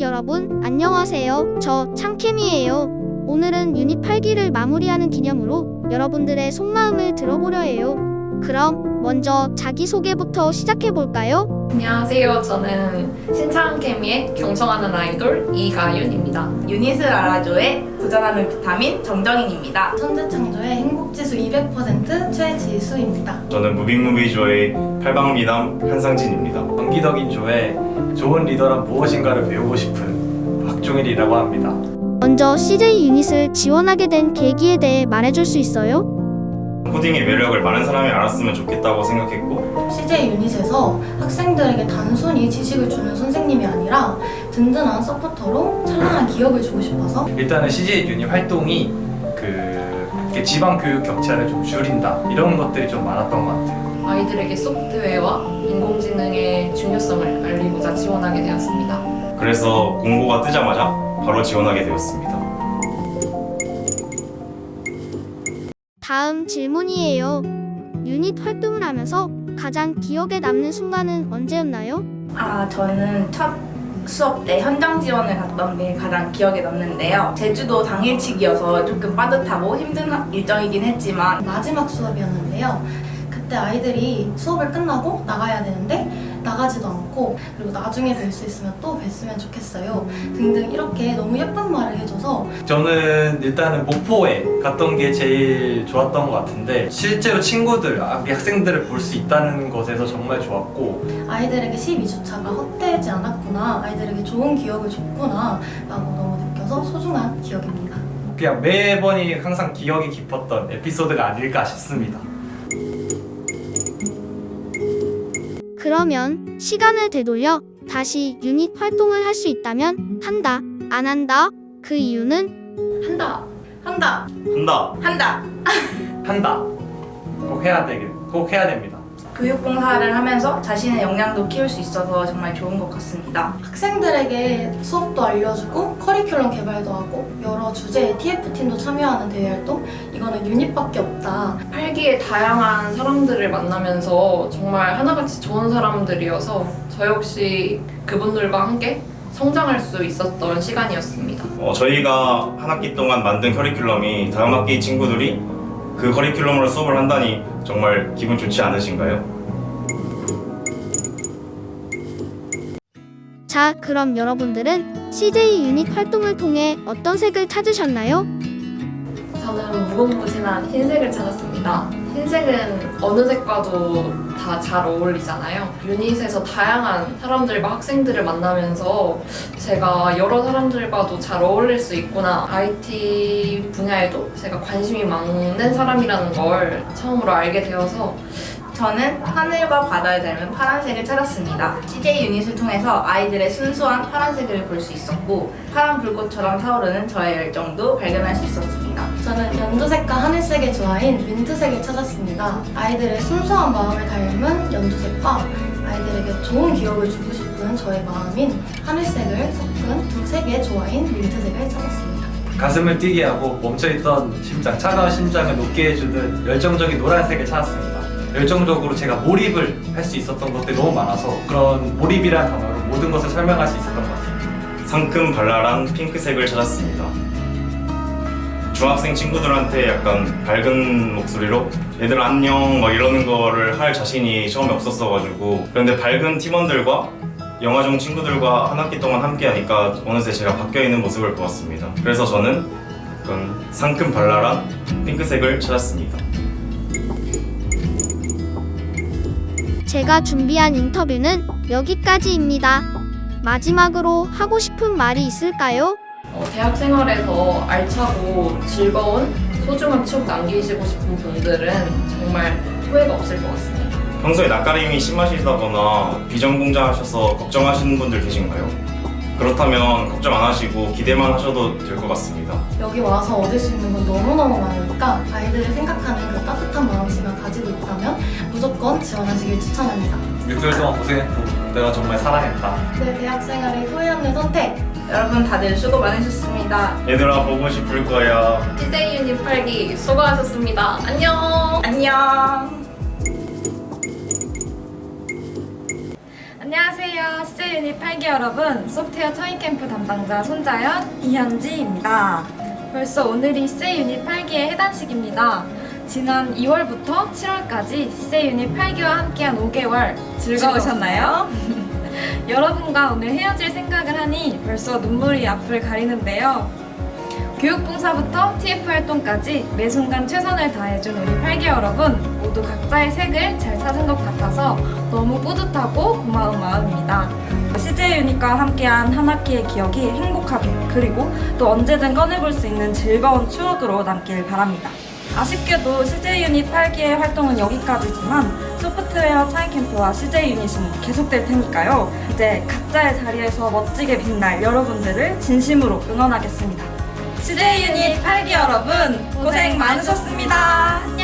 여러분, 안녕하세요. 저 창캠이에요. 오늘은 유닛 8기를 마무리하는 기념으로 여러분들의 속마음을 들어보려 해요. 그럼 먼저 자기소개부터 시작해볼까요? 안녕하세요. 저는 신창 케미의 경청하는 아이돌 이가윤입니다. 유닛을 알아줘에 도전하는 비타민 정정인입니다. 천재창조의 행복지수 200% 최지수입니다. 저는 무빙무비조의 팔방미남 한상진입니다. 경기덕인 조에 좋은 리더란 무엇인가를 배우고 싶은 박종일이라고 합니다. 먼저 CJ 유닛을 지원하게 된 계기에 대해 말해줄 수 있어요? 코딩의 매력을 많은 사람이 알았으면 좋겠다고 생각했고 CJ 유닛에서 학생들에게 단순히 지식을 주는 선생님이 아니라 든든한 서포터로 찬란한 기억을 주고 싶어서 일단은 CJ 유닛 활동이 그 이렇게 지방 교육 격차를 좀 줄인다 이런 것들이 좀 많았던 것 같아요. 아이들에게 소프트웨어와 인공지능의 중요성을 알리고자 지원하게 되었습니다. 그래서 공고가 뜨자마자 바로 지원하게 되었습니다. 다음 질문이에요. 유닛 활동을 하면서 가장 기억에 남는 순간은 언제였나요? 아, 저는 첫 수업 때 현장 지원을 갔던 게 가장 기억에 남는데요. 제주도 당일치기여서 조금 빠듯하고 힘든 하- 일정이긴 했지만 마지막 수업이었는데요. 그때 아이들이 수업을 끝나고 나가야 되는데 나가지도 않고 그리고 나중에 뵐 수 있으면 또 뵀으면 좋겠어요. 등등 이렇게 너무 예쁜 말을 해줘서 저는 일단은 목포에 갔던 게 제일 좋았던 것 같은데 실제로 친구들, 아, 학생들을 볼 수 있다는 것에서 정말 좋았고 아이들에게 12주차가 헛되지 않았구나, 아이들에게 좋은 기억을 줬구나 라고 너무 느껴서 소중한 기억입니다. 그냥 매번이 항상 기억이 깊었던 에피소드가 아닐까 싶습니다. 그러면 시간을 되돌려 다시 유닛 활동을 할 수 있다면 한다, 안 한다? 그 이유는 한다. 한다! 한다! 한다. 한다. 꼭 해야 되겠, 꼭 해야 됩니다. 교육봉사를 하면서 자신의 역량도 키울 수 있어서 정말 좋은 것 같습니다. 학생들에게 수업도 알려주고 커리큘럼 개발도 하고 여러 주제의 TF팀도 참여하는 대외 활동 이거는 유닛밖에 없다. 팔기에 다양한 사람들을 만나면서 정말 하나같이 좋은 사람들이어서 저 역시 그분들과 함께 성장할 수 있었던 시간이었습니다. 어, 저희가 한 학기 동안 만든 커리큘럼이 다음 학기 친구들이 그 커리큘럼으로 수업을 한다니 정말 기분 좋지 않으신가요? 자, 그럼 여러분들은 CJ 유닛 활동을 통해 어떤 색을 찾으셨나요? 저는 무궁무진한 흰색을 찾았습니다. 흰색은 어느 색과도 다 잘 어울리잖아요. 유닛에서 다양한 사람들과 학생들을 만나면서 제가 여러 사람들과도 잘 어울릴 수 있구나. IT 분야에도 제가 관심이 많은 사람이라는 걸 처음으로 알게 되어서 저는 하늘과 바다를 닮은 파란색을 찾았습니다. CJ 유닛을 통해서 아이들의 순수한 파란색을 볼 수 있었고 파란 불꽃처럼 타오르는 저의 열정도 발견할 수 있었습니다. 저는 연두색과 하늘색의 조화인 민트색을 찾았습니다. 아이들의 순수한 마음을 닮은 연두색과 아이들에게 좋은 기억을 주고 싶은 저의 마음인 하늘색을 섞은 두 색의 조화인 민트색을 찾았습니다. 가슴을 뛰게 하고 멈춰있던 심장, 차가운 심장을 녹게 해주는 열정적인 노란색을 찾았습니다. 열정적으로 제가 몰입을 할 수 있었던 것들이 너무 많아서 그런 몰입이라는 단어로 모든 것을 설명할 수 있었던 것 같습니다. 상큼 발랄한 핑크색을 찾았습니다. 중학생 친구들한테 약간 밝은 목소리로 얘들 안녕 막 이러는 거를 할 자신이 처음에 없었어가지고 그런데 밝은 팀원들과 영화중 친구들과 한 학기 동안 함께 하니까 어느새 제가 바뀌어 있는 모습을 보았습니다. 그래서 저는 약간 상큼 발랄한 핑크색을 찾았습니다. 제가 준비한 인터뷰는 여기까지입니다. 마지막으로 하고 싶은 말이 있을까요? 어, 대학 생활에서 알차고 즐거운 소중한 추억 남기시고 싶은 분들은 정말 후회가 없을 것 같습니다. 평소에 낯가림이 심하시다거나 비전공자 하셔서 걱정하시는 분들 계신가요? 그렇다면 걱정 안 하시고 기대만 하셔도 될 것 같습니다. 여기 와서 얻을 수 있는 건 너무너무 많으니까 아이들을 생각하는 그 따뜻한 마음씨만 가지고 있다면 무조건 지원하시길 추천합니다. 6개월 동안 고생했고 내가 정말 사랑했다. 내 대학 생활의 후회 없는 선택! 여러분 다들 수고 많으셨습니다. 얘들아 보고 싶을 거야. CJ 유닛 8기 수고하셨습니다. 안녕! 안녕. 안녕하세요. CJ 유닛 8기 여러분. 소프트웨어 처인 캠프 담당자 손자연, 이현지입니다. 벌써 오늘이 CJ 유닛 8기의 해단식입니다. 지난 2월부터 7월까지 CJ 유닛 8기와 함께한 5개월 즐거우셨나요? 여러분과 오늘 헤어질 생각을 하니 벌써 눈물이 앞을 가리는데요. 교육봉사부터 TF 활동까지 매 순간 최선을 다해준 우리 8기 여러분 모두 각자의 색을 잘 찾은 것 같아서 너무 뿌듯하고 고마운 마음입니다. CJ 유닛과 함께한 한 학기의 기억이 행복하게 그리고 또 언제든 꺼내볼 수 있는 즐거운 추억으로 남길 바랍니다. 아쉽게도 CJ 유닛 8기의 활동은 여기까지지만 소프트웨어 차이 캠프와 CJ 유닛은 계속될 테니까요. 이제 각자의 자리에서 멋지게 빛날 여러분들을 진심으로 응원하겠습니다. CJ 유닛 8기 여러분 고생 많으셨습니다. 안녕.